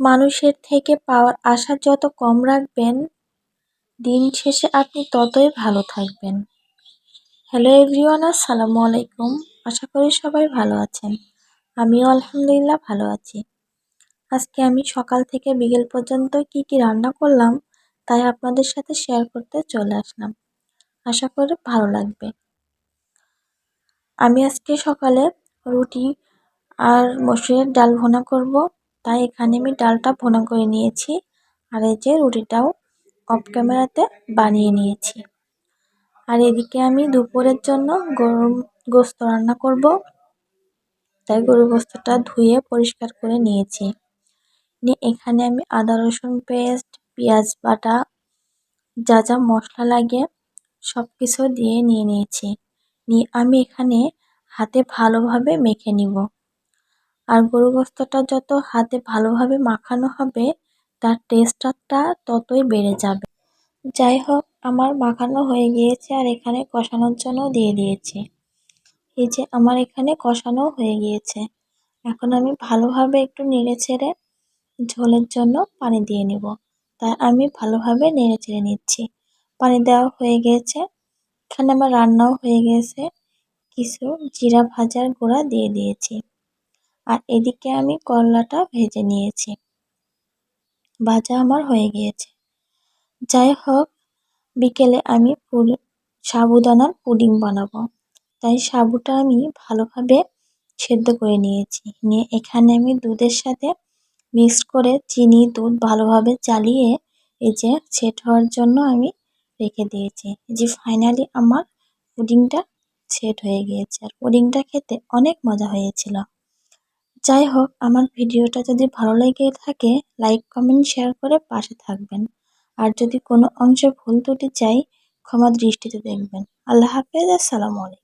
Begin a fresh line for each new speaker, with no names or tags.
মানুষের থেকে পাওয়ার আশা যত কম রাখবেন, দিন শেষে আপনি ততই ভালো থাকবেন। হ্যালো এভরিওয়ান আসসালামু আলাইকুম। আশা করি সবাই ভালো আছেন। আমিও আলহামদুলিল্লাহ ভালো আছি। আজকে আমি সকাল থেকে বিকেল পর্যন্ত কি কি রান্না করলাম, তাই আপনাদের সাথে শেয়ার করতে চলে আসলাম। আশা করি ভালো লাগবে। আমি আজকে সকালে রুটি আর মসুরের ডাল ভোনা করব। তাই এখানে আমি ডালটা ভোনা করে নিয়েছি। আর এই যে রুটিটাও অফ ক্যামেরাতে বানিয়ে নিয়েছি। আর এদিকে আমি দুপুরের জন্য গরম গোস্ত রান্না করব। তাই গরু গোস্তটা ধুয়ে পরিষ্কার করে নিয়েছি। নিয়ে এখানে আমি আদা, রসুন পেস্ট, পেঁয়াজ, বাটা, যা যা মশলা লাগে সব কিছু দিয়ে নিয়ে নিয়েছি। নিয়ে আমি এখানে হাতে ভালোভাবে মেখে নিব। আর গরু গোস্তটা যত হাতে ভালোভাবে মাখানো হবে, তার টেস্টটা ততই বেড়ে যাবে। যাই হোক, আমার মাখানো হয়ে গিয়েছে আর এখানে কষানোর জন্য দিয়ে দিয়েছি। এই যে আমার এখানে কষানো হয়ে গিয়েছে। এখন আমি ভালোভাবে একটু নেড়ে ছেড়ে ঝোলের জন্য পানি দিয়ে নিব। তাই আমি ভালোভাবে নেড়ে চেড়ে নিচ্ছি। পানি দেওয়া হয়ে গিয়েছে। এখানে আমার রান্নাও হয়ে গিয়েছে। কিছু জিরা ভাজার গুঁড়া দিয়ে দিয়েছি। আর এদিকে আমি করলাটা ভেজে নিয়েছি। ভাজা আমার হয়ে গিয়েছে। যাই হোক, বিকেলে আমি সাবুদানার পুডিং বানাবো। তাই সাবুটা আমি ভালোভাবে সেদ্ধ করে নিয়েছি। নিয়ে এখানে আমি দুধের সাথে মিক্স করে চিনি, দুধ ভালোভাবে চালিয়ে এই যে সেট হওয়ার জন্য আমি রেখে দিয়েছি। যে ফাইনালি আমার পুডিংটা সেট হয়ে গিয়েছে। আর পুডিংটা খেতে অনেক মজা হয়েছিল। যাই হোক আমার ভিডিওটা যদি ভালো লেগে থাকে, লাইক, কমেন্ট, শেয়ার করে পাশে থাকবেন। আর যদি কোনো অংশে ভুল ত্রুটি চাই, ক্ষমা দৃষ্টিতে দেখবেন। আল্লাহ হাফেজ, আসসালামু আলাইকুম।